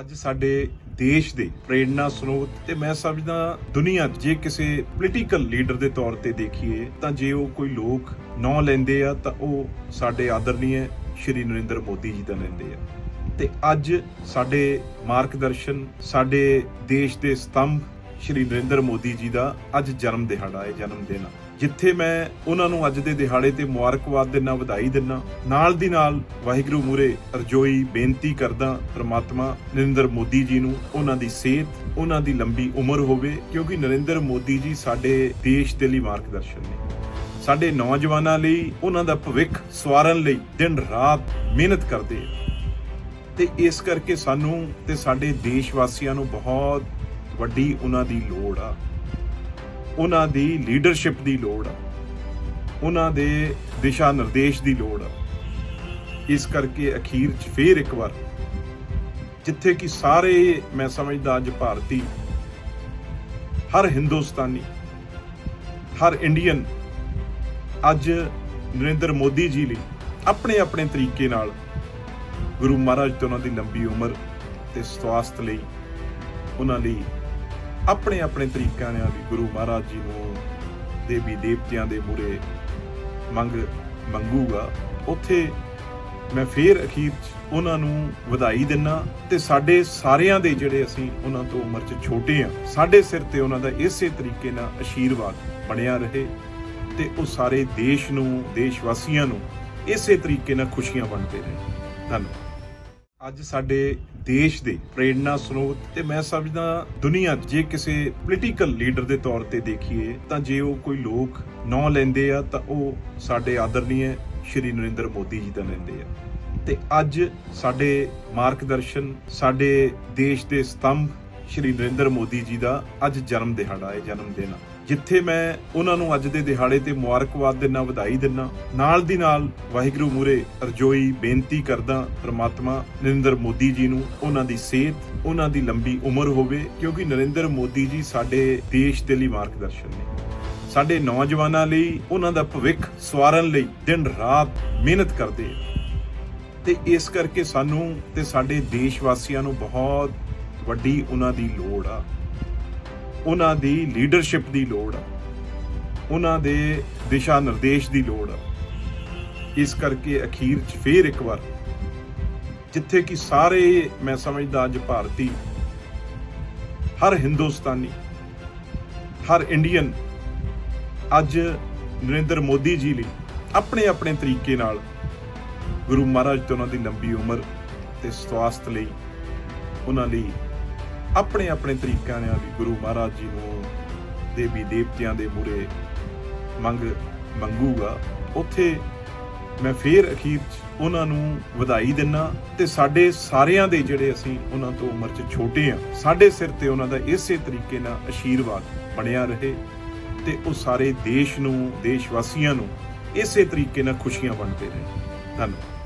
ਅੱਜ ਸਾਡੇ ਦੇਸ਼ ਦੇ ਪ੍ਰੇਰਣਾ ਸਰੋਤ ਤੇ ਮੈਂ ਸਮਝਦਾ ਦੁਨੀਆ ਜੇ ਕਿਸੇ ਪੋਲੀਟੀਕਲ ਲੀਡਰ ਦੇ ਤੌਰ ਤੇ ਦੇਖੀਏ, ਤਾਂ ਜੇ ਉਹ ਕੋਈ ਲੋਕ ਨਾਂ ਲੈਂਦੇ ਆ, ਤਾਂ ਉਹ ਸਾਡੇ ਆਦਰਨੀय ਸ਼੍ਰੀ ਨਰਿੰਦਰ ਮੋਦੀ ਜੀ ਦਾ ਲੈਂਦੇ ਆ। ਤੇ ਅੱਜ ਸਾਡੇ ਮਾਰਗਦਰਸ਼ਨ, ਸਾਡੇ ਦੇਸ਼ ਦੇ ਸਤੰਭ ਸ਼੍ਰੀ ਨਰਿੰਦਰ ਮੋਦੀ ਜੀ ਦਾ ਅੱਜ ਜਨਮ ਦਿਹਾੜਾ ਹੈ, ਜਨਮ ਦਿਨ ਆ। ਜਿੱਥੇ ਮੈਂ ਉਹਨਾਂ ਨੂੰ ਅੱਜ ਦੇ ਦਿਹਾੜੇ ਤੇ ਮੁਬਾਰਕਬਾਦ ਦਿੰਨਾ, ਵਧਾਈ ਦਿੰਨਾ, ਨਾਲ ਦੀ ਨਾਲ ਵਾਹਿਗੁਰੂ ਮੂਰੇ ਅਰਜ਼ੋਈ ਬੇਨਤੀ ਕਰਦਾ ਪ੍ਰਮਾਤਮਾ ਨਰਿੰਦਰ ਮੋਦੀ ਜੀ ਨੂੰ ਉਹਨਾਂ ਦੀ ਸਿਹਤ, ਉਹਨਾਂ ਦੀ ਲੰਬੀ ਉਮਰ ਹੋਵੇ, ਕਿਉਂਕਿ ਨਰਿੰਦਰ ਮੋਦੀ ਜੀ ਸਾਡੇ ਦੇਸ਼ ਦੇ ਲਈ ਮਾਰਗਦਰਸ਼ਨ ਨੇ ਸਾਡੇ ਨੌਜਵਾਨਾਂ ਲਈ, ਉਹਨਾਂ ਦਾ ਭਵਿੱਖ ਸਵਾਰਨ ਲਈ ਦਿਨ ਰਾਤ ਮਿਹਨਤ ਕਰਦੇ ਆ ਤੇ ਇਸ ਕਰਕੇ ਸਾਨੂੰ ਤੇ ਸਾਡੇ ਦੇਸ਼ ਵਾਸੀਆਂ ਨੂੰ ਬਹੁਤ ਵੱਡੀ ਉਹਨਾਂ ਦੀ ਲੋੜ ਆ। ਉਹਨਾਂ ਦੀ ਲੀਡਰਸ਼ਿਪ ਦੀ ਲੋੜ ਆ। ਉਹਨਾਂ ਦੇ ਦਿਸ਼ਾ ਨਿਰਦੇਸ਼ ਦੀ ਲੋੜ ਆ। ਇਸ ਕਰਕੇ ਅਖੀਰ 'ਚ ਫੇਰ ਇੱਕ ਵਾਰ ਜਿੱਥੇ ਕਿ ਸਾਰੇ ਮੈਂ ਸਮਝਦਾ ਅੱਜ ਭਾਰਤੀ, ਹਰ ਹਿੰਦੁਸਤਾਨੀ, ਹਰ ਇੰਡੀਅਨ ਅੱਜ ਨਰਿੰਦਰ ਮੋਦੀ ਜੀ ਲਈ ਆਪਣੇ ਆਪਣੇ ਤਰੀਕੇ ਨਾਲ ਗੁਰੂ ਮਹਾਰਾਜ ਤੋਂ ਉਹਨਾਂ ਦੀ ਲੰਬੀ ਉਮਰ ਤੇ ਸਵਾਸਥ ਲਈ, ਉਹਨਾਂ ਲਈ ਆਪਣੇ ਆਪਣੇ ਤਰੀਕਿਆਂ ਨਾਲ ਵੀ ਗੁਰੂ ਮਹਾਰਾਜ ਜੀ ਨੂੰ ਦੇਵੀ ਦੇਵਤਿਆਂ ਦੇ ਮੂਰੇ ਮੰਗ ਮੰਗੂਗਾ। ਉੱਥੇ ਮੈਂ ਫੇਰ ਅਖੀਰ 'ਚ ਉਹਨਾਂ ਨੂੰ ਵਧਾਈ ਦਿੰਨਾ ਤੇ ਸਾਡੇ ਸਾਰਿਆਂ ਦੇ ਜਿਹੜੇ ਅਸੀਂ ਉਹਨਾਂ ਤੋਂ ਉਮਰ 'ਚ ਛੋਟੇ ਆ, ਸਾਡੇ ਸਿਰ ਤੇ ਉਹਨਾਂ ਦਾ ਇਸੇ ਤਰੀਕੇ ਨਾਲ ਆਸ਼ੀਰਵਾਦ ਬਣਿਆ ਰਹੇ ਤੇ ਉਹ ਸਾਰੇ ਦੇਸ਼ ਨੂੰ ਦੇਸ਼ ਵਾਸੀਆਂ ਨੂੰ ਇਸੇ ਤਰੀਕੇ ਨਾਲ ਖੁਸ਼ੀਆਂ ਵੰਡਦੇ ਰਹੇ। ਧੰਨਵਾਦ। ਅੱਜ ਸਾਡੇ ਦੇਸ਼ ਦੇ ਪ੍ਰੇਰਣਾ ਸਰੋਤ ਤੇ ਮੈਂ ਸਮਝਦਾ ਦੁਨੀਆ 'ਚ ਜੇ ਕਿਸੇ ਪੋਲੀਟੀਕਲ ਲੀਡਰ ਦੇ ਤੌਰ ਤੇ ਦੇਖੀਏ, ਤਾਂ ਜੇ ਉਹ ਕੋਈ ਲੋਕ ਨਾਂ ਲੈਂਦੇ ਆ, ਤਾਂ ਉਹ ਸਾਡੇ ਆਦਰਨੀय ਸ਼੍ਰੀ ਨਰਿੰਦਰ ਮੋਦੀ ਜੀ ਦਾ ਲੈਂਦੇ ਆ। ਤੇ ਅੱਜ ਸਾਡੇ ਮਾਰਗਦਰਸ਼ਨ, ਸਾਡੇ ਦੇਸ਼ ਦੇ ਸਤੰਭ ਸ਼੍ਰੀ ਨਰਿੰਦਰ ਮੋਦੀ ਜੀ ਦਾ ਅੱਜ ਜਨਮ ਦਿਹਾੜਾ ਹੈ, ਜਨਮ ਦਿਨ। ਜਿੱਥੇ ਮੈਂ ਉਹਨਾਂ ਨੂੰ ਅੱਜ ਦੇ ਦਿਹਾੜੇ ਤੇ ਮੁਬਾਰਕਬਾਦ ਦਿੰਨਾ, ਵਧਾਈ ਦਿੰਨਾ, ਨਾਲ ਦੀ ਨਾਲ ਵਾਹਿਗੁਰੂ ਮੂਰੇ ਅਰਜ਼ੋਈ ਬੇਨਤੀ ਕਰਦਾ, ਪ੍ਰਮਾਤਮਾ ਨਰਿੰਦਰ ਮੋਦੀ ਜੀ ਨੂੰ ਉਹਨਾਂ ਦੀ ਸਿਹਤ, ਉਹਨਾਂ ਦੀ ਲੰਬੀ ਉਮਰ ਹੋਵੇ, ਕਿਉਂਕਿ ਨਰਿੰਦਰ ਮੋਦੀ ਜੀ ਸਾਡੇ ਦੇਸ਼ ਦੇ ਲਈ ਮਾਰਗਦਰਸ਼ਨ ਨੇ। ਸਾਡੇ ਨੌਜਵਾਨਾਂ ਲਈ, ਉਹਨਾਂ ਦਾ ਭਵਿੱਖ ਸਵਾਰਨ ਲਈ ਦਿਨ ਰਾਤ ਮਿਹਨਤ ਕਰਦੇ। ਆ ਤੇ ਇਸ ਕਰਕੇ ਸਾਨੂੰ ਤੇ ਸਾਡੇ ਦੇਸ਼ ਵਾਸੀਆਂ ਨੂੰ ਬਹੁਤ ਵੱਡੀ ਉਹਨਾਂ ਦੀ ਲੋੜ ਆ। ਉਹਨਾਂ ਦੀ ਲੀਡਰਸ਼ਿਪ ਦੀ ਲੋੜ ਆ। ਉਹਨਾਂ ਦੇ ਦਿਸ਼ਾ ਨਿਰਦੇਸ਼ ਦੀ ਲੋੜ ਆ। ਇਸ ਕਰਕੇ ਅਖੀਰ 'ਚ ਫੇਰ ਇੱਕ ਵਾਰ ਜਿੱਥੇ ਕਿ ਸਾਰੇ ਮੈਂ ਸਮਝਦਾ ਅੱਜ ਭਾਰਤੀ, ਹਰ ਹਿੰਦੁਸਤਾਨੀ, ਹਰ ਇੰਡੀਅਨ ਅੱਜ ਨਰਿੰਦਰ ਮੋਦੀ ਜੀ ਲਈ ਆਪਣੇ ਆਪਣੇ ਤਰੀਕੇ ਨਾਲ ਗੁਰੂ ਮਹਾਰਾਜ ਤੋਂ ਉਹਨਾਂ ਦੀ ਲੰਬੀ ਉਮਰ ਤੇ ਸਵਾਸਥ ਲਈ, ਉਹਨਾਂ ਲਈ ਆਪਣੇ ਆਪਣੇ ਤਰੀਕਿਆਂ ਨਾਲ ਵੀ ਗੁਰੂ ਮਹਾਰਾਜ ਜੀ ਨੂੰ ਦੇਵੀ ਦੇਵਤਿਆਂ ਦੇ ਮੂਰੇ ਮੰਗ, ਮੰਗੂਗਾ। ਉੱਥੇ ਮੈਂ ਫੇਰ ਅਖੀਰ 'ਚ ਉਹਨਾਂ ਨੂੰ ਵਧਾਈ ਦਿੰਨਾ ਤੇ ਸਾਡੇ ਸਾਰਿਆਂ ਦੇ ਜਿਹੜੇ ਅਸੀਂ ਉਹਨਾਂ ਤੋਂ ਉਮਰ 'ਚ ਛੋਟੇ ਆ, ਸਾਡੇ ਸਿਰ ਤੇ ਉਹਨਾਂ ਦਾ ਇਸੇ ਤਰੀਕੇ ਨਾਲ ਆਸ਼ੀਰਵਾਦ ਬਣਿਆ ਰਹੇ ਤੇ ਉਹ ਸਾਰੇ ਦੇਸ਼ ਨੂੰ ਦੇਸ਼ ਵਾਸੀਆਂ ਨੂੰ ਇਸੇ ਤਰੀਕੇ ਨਾਲ ਖੁਸ਼ੀਆਂ ਵੰਡਦੇ ਰਹੇ। ਧੰਨਵਾਦ।